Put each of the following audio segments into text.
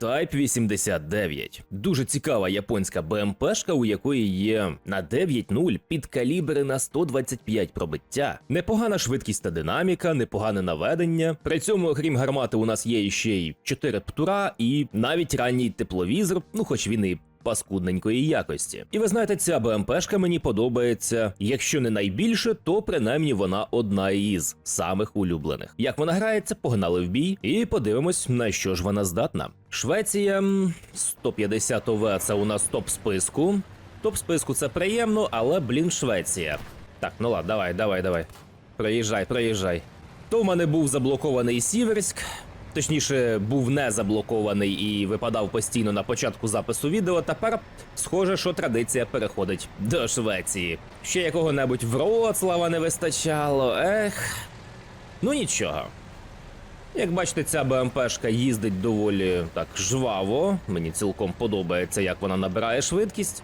Type 89. Дуже цікава японська БМПшка, у якої є на 9.0 підкалібри на 125 пробиття, непогана швидкість та динаміка, непогане наведення. При цьому, окрім гармати, у нас є ще й 4 птура і навіть ранній тепловізор, ну хоч він і паскудненької якості. І ви знаєте, ця БМПшка мені подобається. Якщо не найбільше, то принаймні вона одна із самих улюблених. Як вона грається, погнали в бій, і подивимось, на що ж вона здатна. Швеція м, 150 ОВ це у нас топ списку. Топ списку це приємно, але блін, Швеція. Так, ну ладно, давай, давай, давай. Проїжджай, проїжджай. То в мене був заблокований Сіверськ. Точніше, був не заблокований і випадав постійно на початку запису відео. Тепер схоже, що традиція переходить до Швеції. Ще якого-небудь Вроцлава не вистачало. Ех. Ну нічого. Як бачите, ця БМПшка їздить доволі так жваво. Мені цілком подобається, як вона набирає швидкість.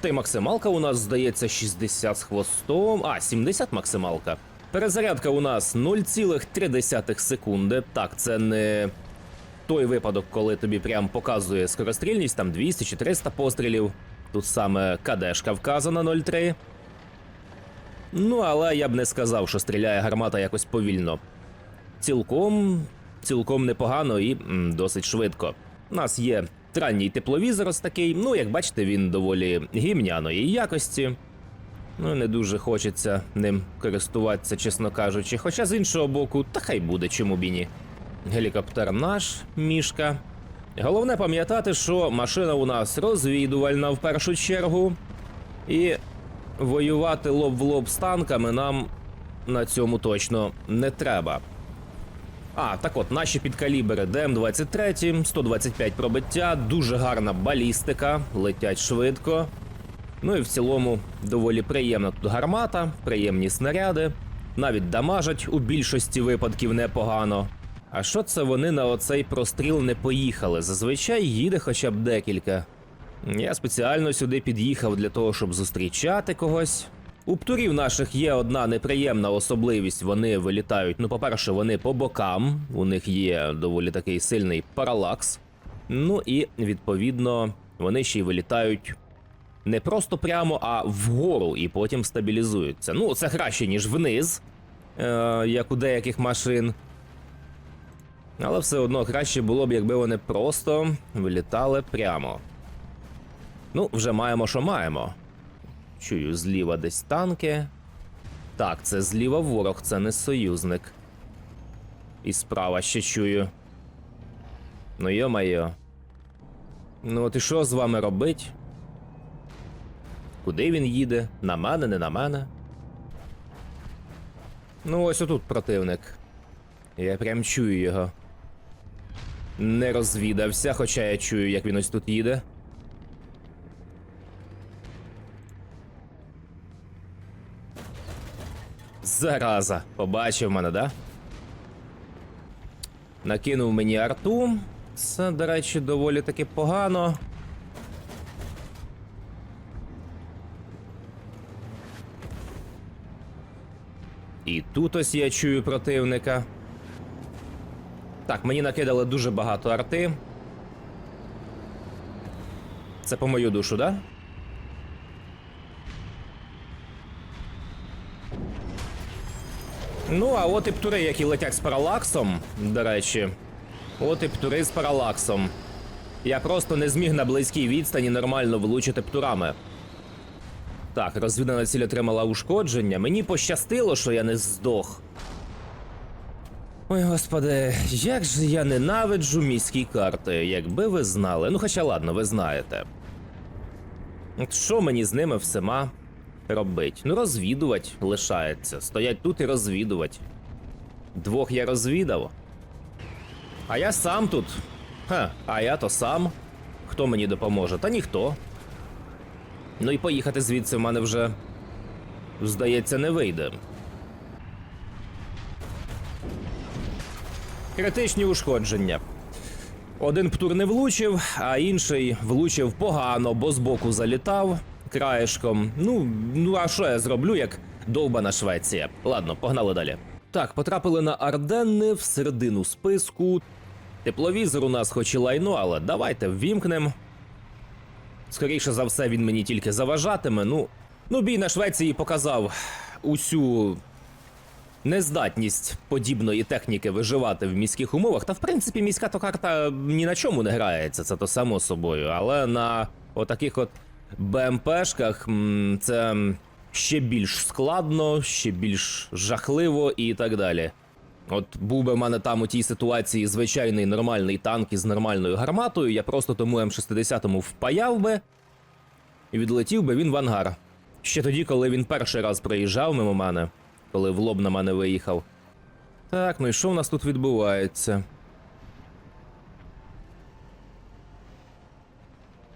Та й максималка у нас здається 60 з хвостом. А, 70 максималка. Перезарядка у нас 0,3 секунди. Так, це не той випадок, коли тобі прям показує скорострільність, там 200 чи 300 пострілів. Тут саме КДшка вказана 0,3. Ну, але я б не сказав, що стріляє гармата якось повільно. Цілком, цілком непогано і м, досить швидко. У нас є ранній тепловізор ось такий. Ну, як бачите, він доволі гімняної якості. Ну, не дуже хочеться ним користуватися, чесно кажучи. Хоча з іншого боку, та хай буде, чому б і ні. Гелікоптер наш, мішка. Головне пам'ятати, що машина у нас розвідувальна в першу чергу. І воювати лоб в лоб з танками нам на цьому точно не треба. А, так от, наші підкалібри ДМ-23, 125 пробиття, дуже гарна балістика, летять швидко. Ну і в цілому доволі приємна тут гармата, приємні снаряди, навіть дамажать у більшості випадків непогано. А що це вони на оцей простріл не поїхали? Зазвичай їде хоча б декілька. Я спеціально сюди під'їхав для того, щоб зустрічати когось. У птурів наших є одна неприємна особливість. Вони вилітають. Ну, по-перше, вони по бокам, у них є доволі такий сильний паралакс. Ну і відповідно вони ще й вилітають не просто прямо, а вгору і потім стабілізуються. Ну, це краще, ніж вниз, е, як у деяких машин. Але все одно краще було б, якби вони просто вилітали прямо. Ну, вже маємо, що маємо. Чую, зліва десь танки. Так, це зліва ворог, це не союзник. І справа ще чую. Ну йо-майо. Ну, от і що з вами робить? Куди він їде? На мене, не на мене. Ну, ось отут противник. Я прям чую його. Не розвідався, хоча я чую, як він ось тут їде. Зараза, побачив мене, да? Накинув мені арту. Це, до речі, доволі таки погано. І тут ось я чую противника. Так, мені накидали дуже багато арти. Це по мою душу, да? Ну, а от і птури, які летять з паралаксом, до речі. От і птури з паралаксом. Я просто не зміг на близькій відстані нормально влучити птурами. Так, розвідана ціль отримала ушкодження. Мені пощастило, що я не здох. Ой, господи, як же я ненавиджу міські карти, якби ви знали. Ну, хоча ладно, ви знаєте. От що мені з ними всіма робить? Ну, розвідувати лишається. Стоять тут і розвідувати. Двох я розвідав. А я сам тут. Ха, а я то сам. Хто мені допоможе? Та ніхто. Ну і поїхати звідси в мене вже, здається, не вийде. Критичні ушкодження. Один птур не влучив, а інший влучив погано, бо збоку залітав краєшком. Ну, ну а що я зроблю, як довбана Швеція? Ладно, погнали далі. Так, потрапили на Арденни в середину списку. Тепловізор у нас хоч і лайно, але давайте ввімкнем. Скоріше за все, він мені тільки заважатиме. Ну, ну бій на Швеції показав усю нездатність подібної техніки виживати в міських умовах. Та в принципі міська то карта ні на чому не грається, це то само собою. Але на отаких от БМПшках це ще більш складно, ще більш жахливо і так далі. От був би в мене там у тій ситуації звичайний нормальний танк із нормальною гарматою, я просто тому М60 впаяв би і відлетів би він в ангар. Ще тоді, коли він перший раз проїжджав мимо мене, коли в лоб на мене виїхав. Так, ну і що в нас тут відбувається?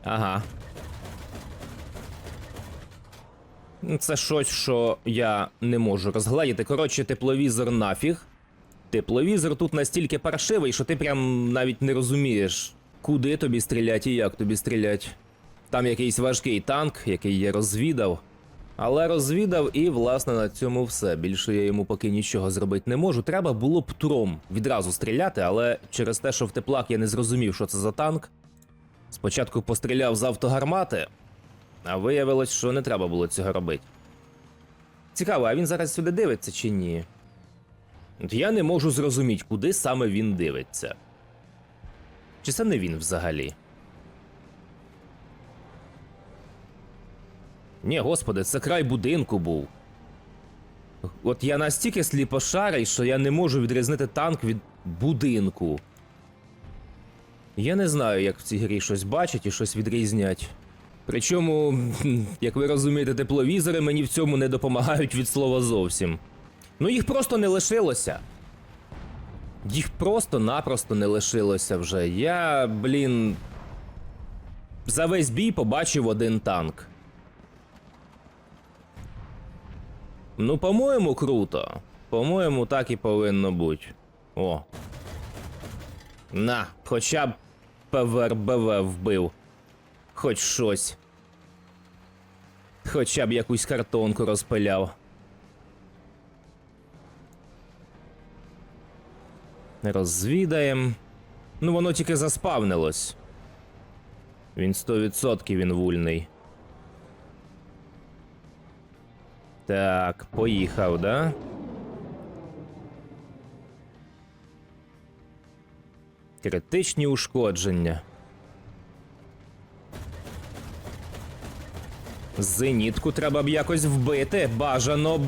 Ага. Це щось, що я не можу розгледіти. Коротше, тепловізор нафіг. Тепловізор тут настільки паршивий, що ти прям навіть не розумієш, куди тобі стрілять і як тобі стрілять. Там якийсь важкий танк, який я розвідав. Але розвідав і, власне, на цьому все. Більше я йому поки нічого зробити не можу. Треба було б тром відразу стріляти, але через те, що в теплах я не зрозумів, що це за танк. Спочатку постріляв з автогармати, а виявилось, що не треба було цього робити. Цікаво, а він зараз сюди дивиться чи ні? Я не можу зрозуміти, куди саме він дивиться. Чи це не він взагалі? Ні, господи, це край будинку був. От я настільки сліпошарий, що я не можу відрізнити танк від будинку. Я не знаю, як в цій грі щось бачить і щось відрізнять. Причому, як ви розумієте, тепловізори мені в цьому не допомагають від слова зовсім. Ну їх просто не лишилося. Їх просто-напросто не лишилося вже. Я, блін. За весь бій побачив один танк. Ну, по-моєму, круто. По-моєму, так і повинно бути. О. На, хоча б ПВРБВ вбив. Хоч щось. Хоча б якусь картонку розпиляв. Розвідаєм. Ну, воно тільки заспавнилось. Він 100% він вульний. Так, поїхав, да? Критичні ушкодження. Зенітку треба б якось вбити, бажано б.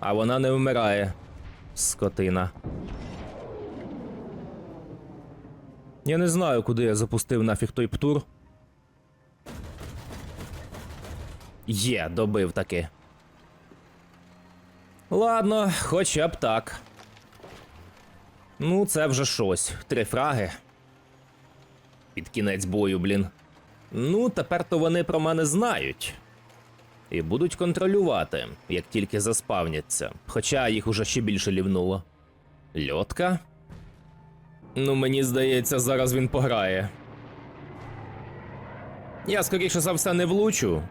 А вона не вмирає. Скотина. Я не знаю, куди я запустив нафіг той птур. Є, добив таки. Ладно, хоча б так. Ну, це вже щось. Три фраги. Під кінець бою, блін. Ну, тепер то вони про мене знають. І будуть контролювати, як тільки заспавняться. Хоча їх уже ще більше лівнуло. Льотка? Ну, мені здається, зараз він пограє. Я скоріше за все не влучу.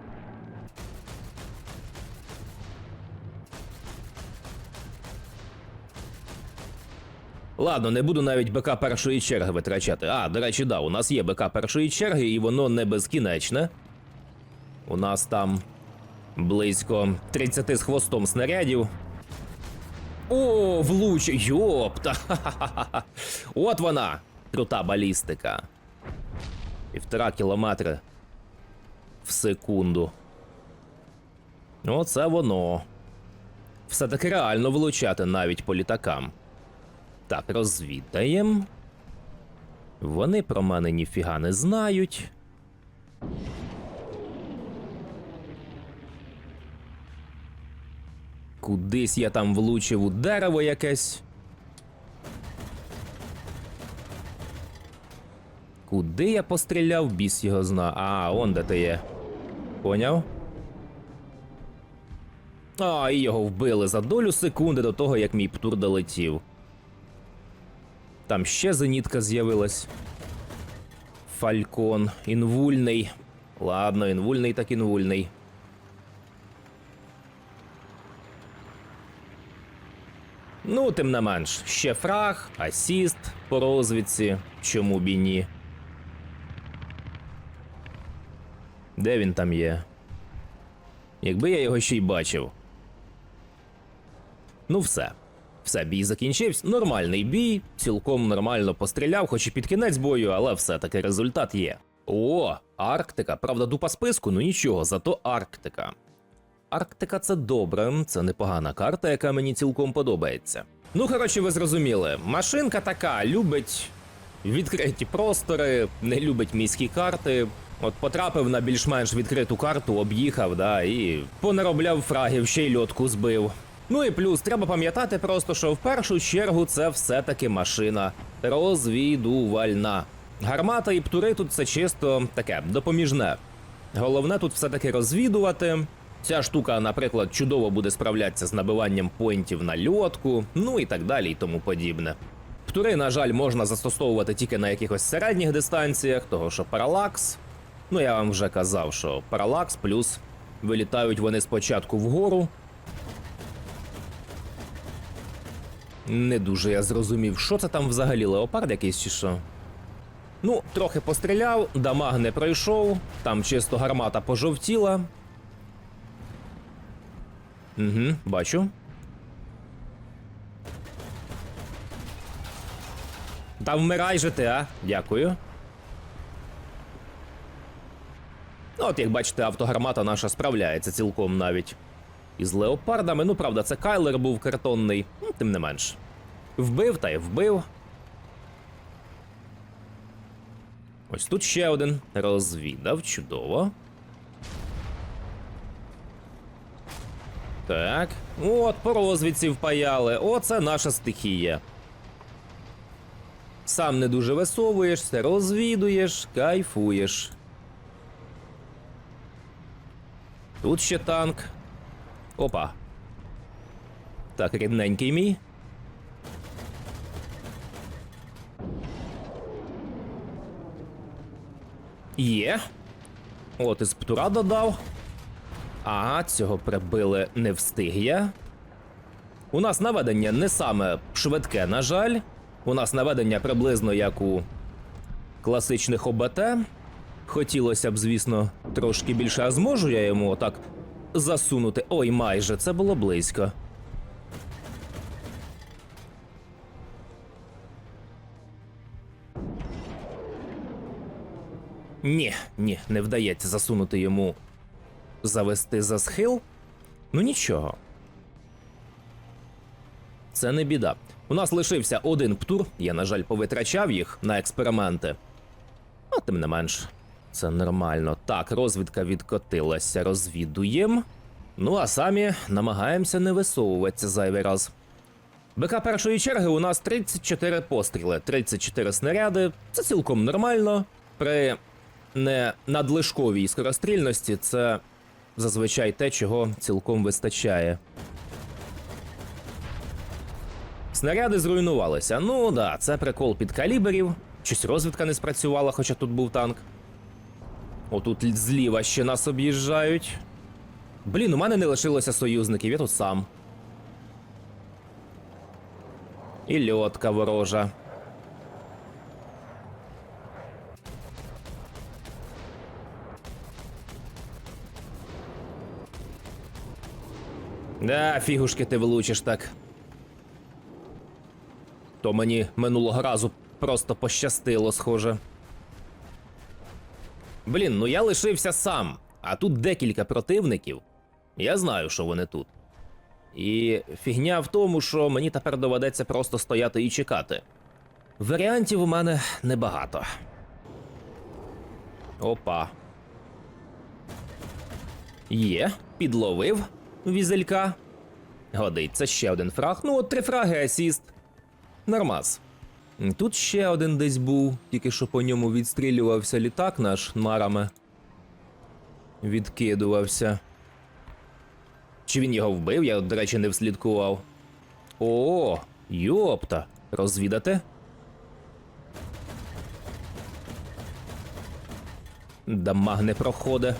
Ладно, не буду навіть БК першої черги витрачати. А, до речі, да, у нас є БК першої черги, і воно не безкінечне. У нас там близько 30 з хвостом снарядів. О, влуч! Йопта! От вона! Крута балістика. Півтора кілометри в секунду. Оце воно. Все-таки реально влучати навіть по літакам. Так, розвідаєм. Вони про мене ніфіга не знають. Кудись я там влучив у дерево якесь. Куди я постріляв, біс його зна. А, он де ти є. Поняв? А, і його вбили за долю секунди до того, як мій птур долетів. Там ще зенітка з'явилась. Фалькон. Інвульний. Ладно, інвульний так інвульний. Ну, тим не менш, ще фраг, асіст по розвідці. Чому б і ні? Де він там є? Якби я його ще й бачив. Ну, все. Все, бій закінчився. Нормальний бій, цілком нормально постріляв, хоч і під кінець бою, але все-таки результат є. О, Арктика. Правда, дупа списку, ну нічого, зато Арктика. Арктика це добре, це непогана карта, яка мені цілком подобається. Ну, коротше, ви зрозуміли, машинка така любить відкриті простори, не любить міські карти. От потрапив на більш-менш відкриту карту, об'їхав, да, і понаробляв фрагів, ще й льотку збив. Ну і плюс, треба пам'ятати просто, що в першу чергу це все-таки машина розвідувальна. Гармата і птури тут це чисто таке допоміжне. Головне тут все-таки розвідувати. Ця штука, наприклад, чудово буде справлятися з набиванням поінтів на льотку, ну і так далі, і тому подібне. Птури, на жаль, можна застосовувати тільки на якихось середніх дистанціях, того що паралакс. Ну я вам вже казав, що паралакс плюс вилітають вони спочатку вгору. Не дуже я зрозумів, що це там взагалі леопард якийсь чи що. Ну, трохи постріляв, дамаг не пройшов, там чисто гармата пожовтіла. Угу, бачу. Та вмирай же ти, а? Дякую. Ну, От, як бачите, автогармата наша справляється цілком навіть. Із леопардами, ну правда, це Кайлер був картонний, ну, тим не менш. Вбив та й вбив. Ось тут ще один. Розвідав, чудово. Так. От, по розвідці впаяли. Оце наша стихія. Сам не дуже висовуєшся, розвідуєш, кайфуєш. Тут ще танк. Опа. Так, рідненький мій. Є. От із птура додав. Ага, цього прибили не встиг я. У нас наведення не саме швидке, на жаль. У нас наведення приблизно як у класичних ОБТ. Хотілося б, звісно, трошки більше, а зможу я йому отак засунути. Ой, майже це було близько. Ні, ні, не вдається засунути йому завести за схил. Ну нічого. Це не біда. У нас лишився один птур, я, на жаль, повитрачав їх на експерименти. А тим не менш, це нормально. Так, розвідка відкотилася, розвідуємо. Ну а самі намагаємося не висовуватися зайвий раз. БК першої черги у нас 34 постріли, 34 снаряди. Це цілком нормально. При не надлишковій скорострільності це зазвичай те, чого цілком вистачає. Снаряди зруйнувалися. Ну да, це прикол під каліберів. Щось розвідка не спрацювала, хоча тут був танк. Отут зліва ще нас об'їжджають. Блін, у мене не лишилося союзників, я тут сам. І льотка ворожа. Да, фігушки ти влучиш так. То мені минулого разу просто пощастило, схоже. Блін, ну я лишився сам, а тут декілька противників. Я знаю, що вони тут. І фігня в тому, що мені тепер доведеться просто стояти і чекати. Варіантів у мене небагато. Опа. Є, підловив візелька. Годиться ще один фраг. Ну, от три фраги асіст. Нормас. Тут ще один десь був, тільки що по ньому відстрілювався літак наш нарами. Відкидувався. Чи він його вбив? Я, до речі, не вслідкував. О, йопта. Розвідати? Дамаг не проходить.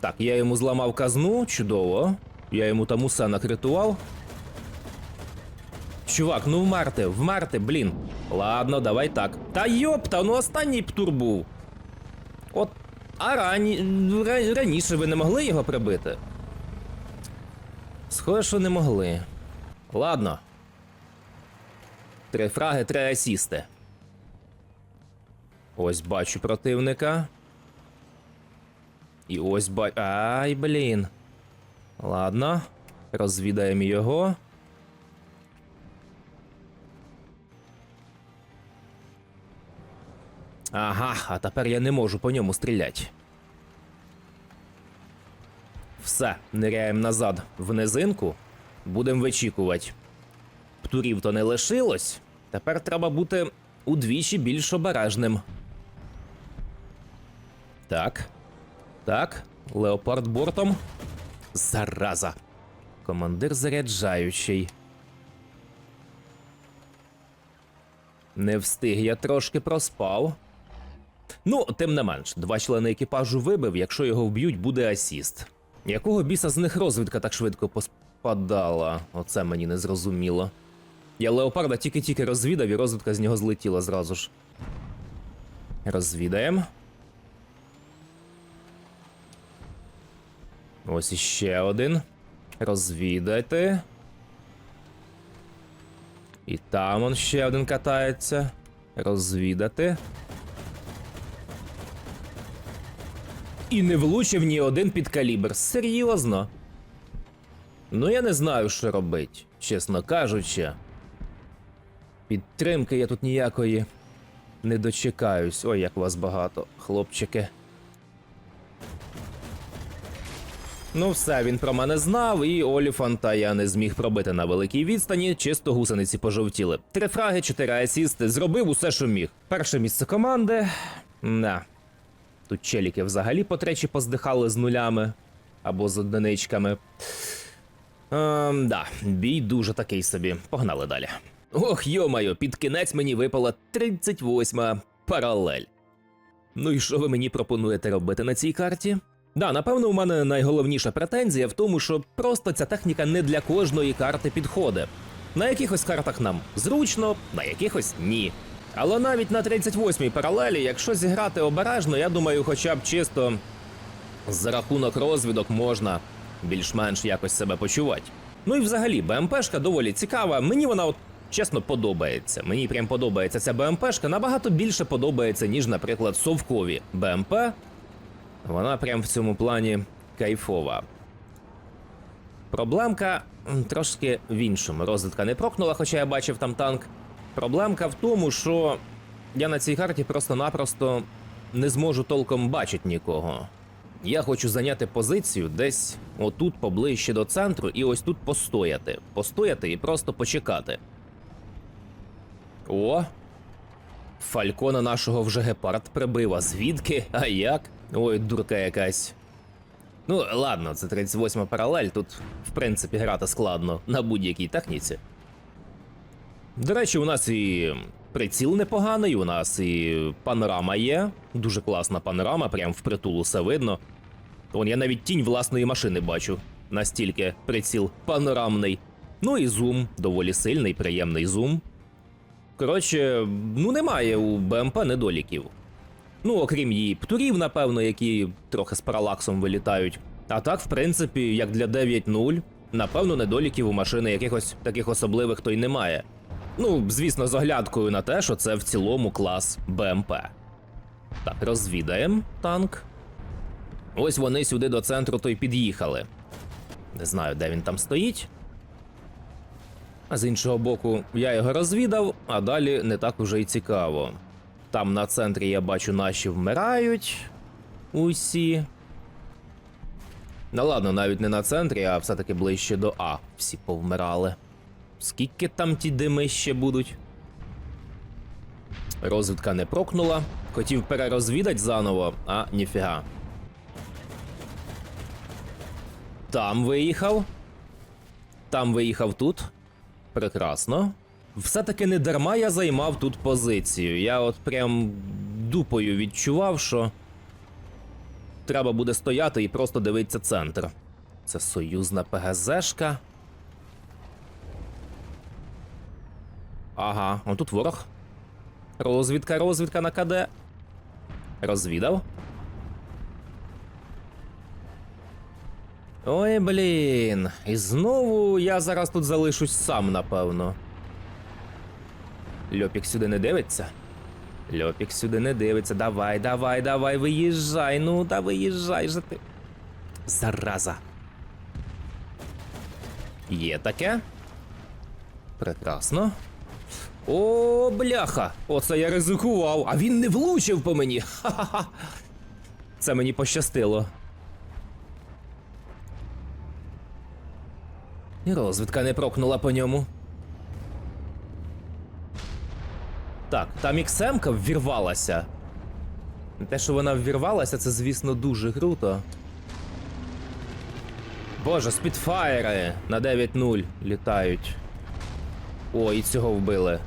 Так, я йому зламав казну, чудово. Я йому там усе накритував. чувак, ну вмерти, вмерти, блін. Ладно, давай так. Та йопта, ну останній птур був. От, а рані... раніше ви не могли його прибити? Схоже, що не могли. Ладно. Три фраги, три асісти. Ось бачу противника. І ось ба. Ай, блін. Ладно. Розвідаємо його. Ага, а тепер я не можу по ньому стріляти. Все, ниряємо назад в низинку. Будемо вичікувати. Птурів то не лишилось. Тепер треба бути удвічі більш обережним. Так. Так. Леопард бортом. Зараза. Командир заряджаючий. Не встиг, я трошки проспав. Ну, тим не менш, два члени екіпажу вибив, якщо його вб'ють, буде асіст. Якого біса з них розвідка так швидко поспадала? Оце мені не зрозуміло. Я леопарда тільки-тільки розвідав, і розвідка з нього злетіла зразу ж. Розвідаємо. Ось іще один. Розвідайте. І там он ще один катається. Розвідати. І не влучив ні один підкалібр. Серйозно. Ну я не знаю, що робить, чесно кажучи. Підтримки я тут ніякої не дочекаюсь. Ой, як вас багато, хлопчики. Ну, все, він про мене знав, і Оліфанта я не зміг пробити на великій відстані, чисто гусениці пожовтіли. Три фраги, чотири асісти, зробив усе, що міг. Перше місце команди. На. Тут челіки взагалі по тречі поздихали з нулями або з одиничками. Ем, да, бій дуже такий собі. Погнали далі. Ох, йомайо, під кінець мені випала 38 паралель. Ну і що ви мені пропонуєте робити на цій карті? Да, напевно, у мене найголовніша претензія в тому, що просто ця техніка не для кожної карти підходить. На якихось картах нам зручно, на якихось ні. Але навіть на 38-й паралелі, якщо зіграти обережно, я думаю, хоча б чисто за рахунок розвідок можна більш-менш якось себе почувати. Ну і взагалі, БМПшка доволі цікава. Мені вона от чесно подобається. Мені прям подобається ця БМПшка. Набагато більше подобається, ніж, наприклад, совкові БМП. Вона прям в цьому плані кайфова. Проблемка трошки в іншому. Розвідка не прокнула, хоча я бачив там танк. Проблемка в тому, що я на цій карті просто-напросто не зможу толком бачити нікого. Я хочу зайняти позицію десь отут поближче до центру і ось тут постояти. Постояти і просто почекати. О! Фалькона нашого вже гепард прибив, а звідки? А як? Ой, дурка якась. Ну, ладно, це 38 паралель, тут, в принципі, грати складно на будь-якій техніці. До речі, у нас і приціл непоганий, у нас і панорама є. Дуже класна панорама, прям впритул усе видно. Вон я навіть тінь власної машини бачу. Настільки приціл панорамний. Ну і зум, доволі сильний, приємний зум. Коротше, ну немає у БМП недоліків. Ну, окрім її птурів, напевно, які трохи з паралаксом вилітають. А так, в принципі, як для 9.0, напевно, недоліків у машини якихось таких особливих то й немає. Ну, звісно, з оглядкою на те, що це в цілому клас БМП. Так, розвідаємо танк. Ось вони сюди до центру то й під'їхали. Не знаю, де він там стоїть. З іншого боку, я його розвідав, а далі не так уже й цікаво. Там на центрі я бачу, наші вмирають. Усі. Ну ладно, навіть не на центрі, а все-таки ближче до А. Всі повмирали. Скільки там ті дими ще будуть? Розвідка не прокнула. Хотів перерозвідати заново, а ніфіга. Там виїхав. Там виїхав тут. Прекрасно. Все-таки не дарма я займав тут позицію. Я от прям дупою відчував, що треба буде стояти і просто дивитися центр. Це союзна ПГЗшка. Ага, он тут ворог. Розвідка, розвідка на КД. Розвідав. Ой, блін. І знову я зараз тут залишусь сам, напевно. Льопік сюди не дивиться. Льопік сюди не дивиться. Давай, давай, давай, виїжджай. Ну, да виїжджай же ти. Зараза. Є таке. Прекрасно. О, бляха! Оце я ризикував, а він не влучив по мені. Ха-ха-ха. Це мені пощастило. І розвідка не прокнула по ньому. Так, там іксемка ввірвалася. Те, що вона ввірвалася, це, звісно, дуже круто. Боже, спідфайри на 9-0 літають. О, і цього вбили.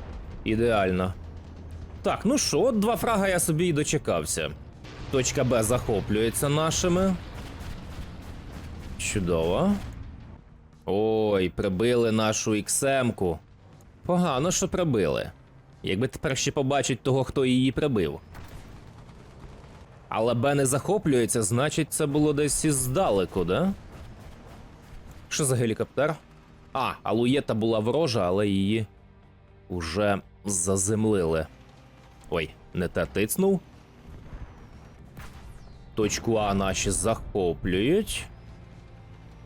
Ідеально. Так, ну що, два фрага я собі і дочекався. Точка Б захоплюється нашими. Чудово. Ой, прибили нашу іксемку. Погано, що прибили. Якби тепер ще побачить того, хто її прибив. Але Б не захоплюється, значить, це було десь іздалеку, да? Що за гелікоптер? А, Алуєта була ворожа, але її уже заземлили. Ой, не те тицнув. Точку А наші захоплюють.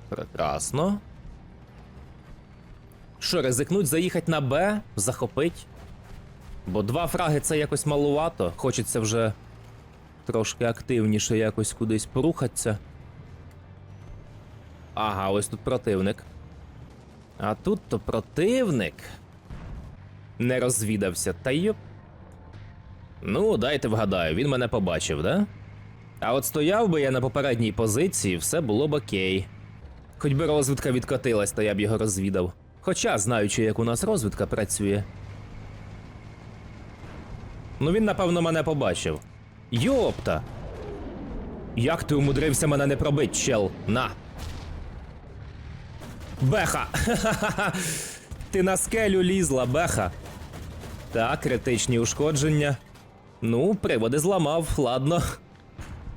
Прекрасно. Що, ризикнуть заїхати на Б, захопить? Бо два фраги це якось малувато. Хочеться вже трошки активніше якось кудись порухатися. Ага, ось тут противник. А тут то противник. Не розвідався, та йоп. Ну, дайте вгадаю, він мене побачив, да? А от стояв би я на попередній позиції, все було б окей. Хоч би розвідка відкотилась, то я б його розвідав. Хоча, знаючи, як у нас розвідка працює. Ну він, напевно, мене побачив. Йопта! Як ти умудрився мене не пробить, чел? На! Беха! Ха-ха-ха! Ти на скелю лізла, беха. Так, критичні ушкодження. Ну, приводи зламав, ладно.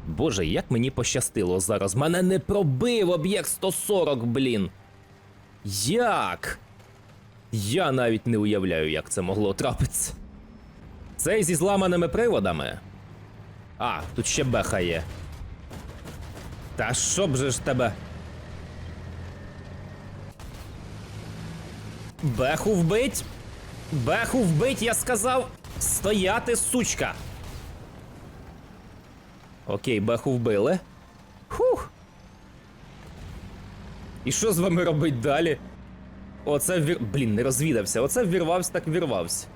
Боже, як мені пощастило зараз. Мене не пробив об'єкт 140, блін. Як? Я навіть не уявляю, як це могло трапитися. Цей зі зламаними приводами. А, тут ще беха є. Та що б же ж тебе? Беху вбить? Беху вбить, я сказав. Стояти, сучка. Окей, беху вбили. Хух. І що з вами робить далі? Оце ввір... Блін, не розвідався. Оце ввірвався, так ввірвався.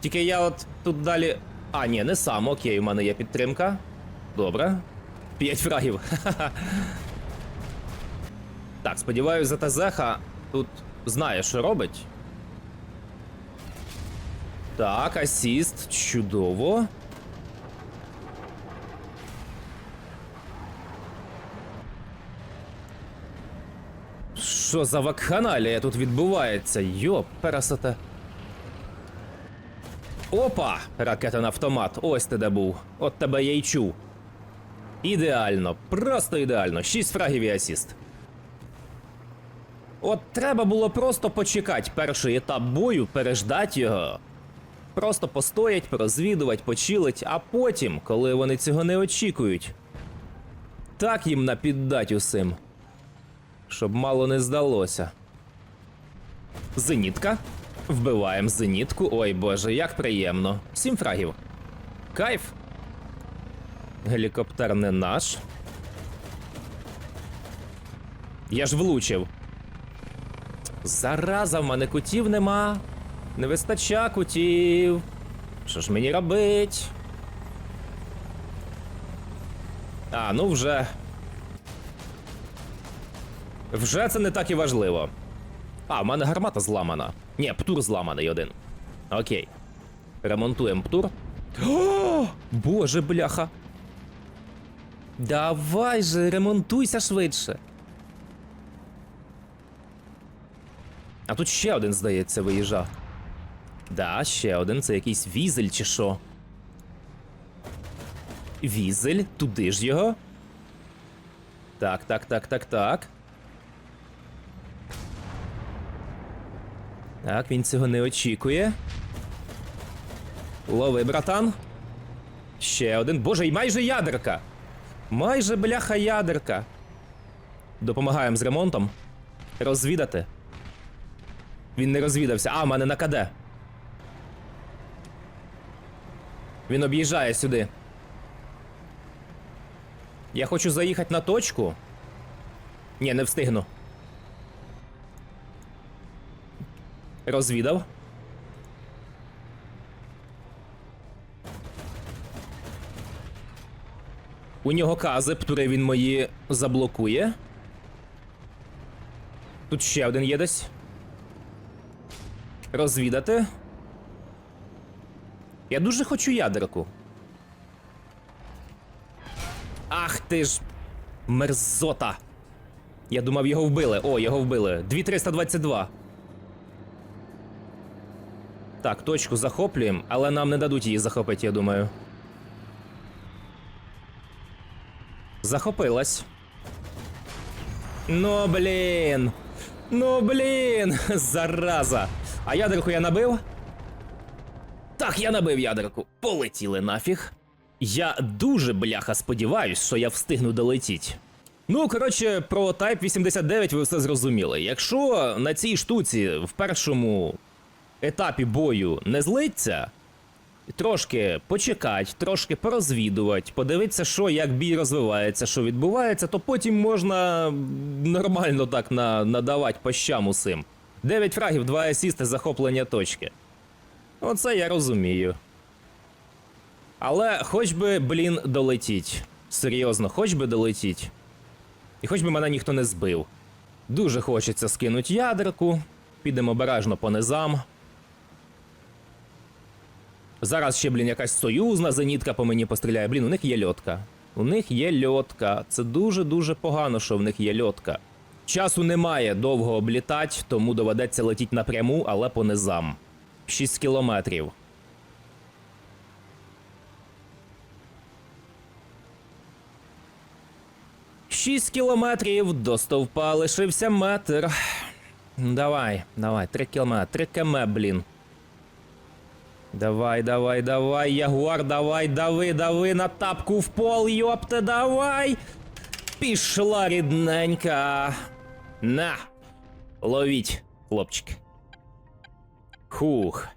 Тільки я от тут далі. А, ні, не сам, окей, у мене є підтримка. Добре. П'ять фрагів. Так, сподіваюся, за Тазеха тут знає, що робить. Так, асіст, чудово. Що за вакханалія тут відбувається? Йоп, пересоте. Опа! Ракета на автомат. Ось ти де був. От тебе я й чув. Ідеально, просто ідеально. Шість фрагів і асіст. От треба було просто почекати перший етап бою, переждати його. Просто постоять, порозвідувати, почилить, а потім, коли вони цього не очікують, так їм напіддать усім. Щоб мало не здалося. Зенітка. Вбиваємо зенітку. Ой боже, як приємно. Сім фрагів. Кайф. Гелікоптер не наш. Я ж влучив. Зараза, в мене кутів нема. Не вистача кутів. Що ж мені робить? А, ну вже. Вже це не так і важливо. А, в мене гармата зламана. Ні, птур зламаний один. Окей. Ремонтуємо птур. О, Боже, бляха. Давай же, ремонтуйся швидше. А тут ще один, здається, виїжджав. Да, ще один. Це якийсь візель чи що. Візель, туди ж його. Так, так, так, так, так. Так, він цього не очікує. Лови, братан. Ще один. Боже, і майже ядерка. Майже бляха ядерка. Допомагаємо з ремонтом. Розвідати. Він не розвідався. А, в мене на КД. Він об'їжджає сюди. Я хочу заїхати на точку. Ні, не встигну. Розвідав. У нього кази, птури він мої заблокує. Тут ще один є десь. Розвідати. Я дуже хочу ядерку. Ах ти ж. Мерзота. Я думав, його вбили. О, його вбили. 2322. Так, точку захоплюємо, але нам не дадуть її захопити, я думаю. Захопилась. Ну, блін. Ну, блін. Зараза. А ядерку я набив? Так, я набив ядерку. Полетіли нафіг. Я дуже бляха сподіваюсь, що я встигну долетіть. Ну, коротше, про Type 89 ви все зрозуміли. Якщо на цій штуці в першому етапі бою не злиться, трошки почекать, трошки порозвідувати, подивитися, що як бій розвивається, що відбувається, то потім можна нормально так на, надавати по щам усім. 9 фрагів, 2 асісти, захоплення точки. Оце я розумію. Але хоч би, блін, долетіть. Серйозно, хоч би долетіть. І хоч би мене ніхто не збив. Дуже хочеться скинути ядерку. Підемо обережно по низам. Зараз ще, блін, якась союзна зенітка по мені постріляє. Блін, у них є льотка. У них є льотка. Це дуже-дуже погано, що в них є льотка. Часу немає довго облітати, тому доведеться летіти напряму, але по низам. 6 кілометрів. Шість кілометрів до стовпа лишився метр. Давай, давай, три кілометри, три км, блін. Давай, давай, давай, Ягуар, давай, дави, дави на тапку в пол, йопте, давай. Пішла рідненька. На. Ловіть, хлопчик. Хух.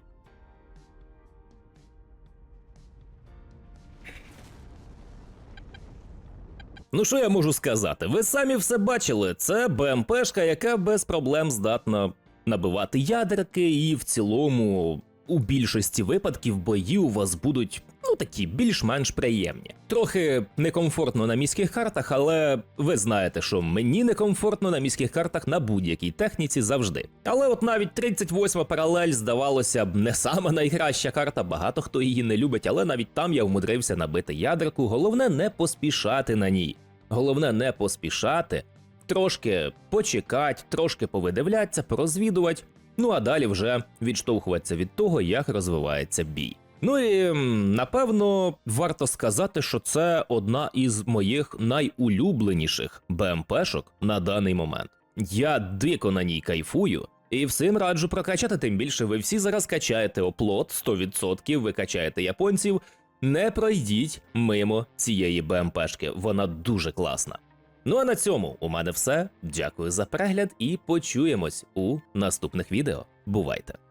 Ну, що я можу сказати? Ви самі все бачили. Це БМПшка, яка без проблем здатна набивати ядерки, і в цілому, у більшості випадків бої у вас будуть ну такі більш-менш приємні. Трохи некомфортно на міських картах, але ви знаєте, що мені некомфортно на міських картах на будь-якій техніці завжди. Але от навіть 38 паралель, здавалося б, не сама найкраща карта, багато хто її не любить, але навіть там я вмудрився набити ядерку. Головне не поспішати на ній. Головне не поспішати, трошки почекати, трошки повидивлятися, порозвідувати. Ну а далі вже відштовхуватися від того, як розвивається бій. Ну і напевно варто сказати, що це одна із моїх найулюбленіших БМПшок на даний момент. Я дико на ній кайфую. І всім раджу прокачати, тим більше ви всі зараз качаєте оплот 100%, ви качаєте японців. Не пройдіть мимо цієї БМПшки, вона дуже класна. Ну а на цьому у мене все. Дякую за перегляд і почуємось у наступних відео. Бувайте!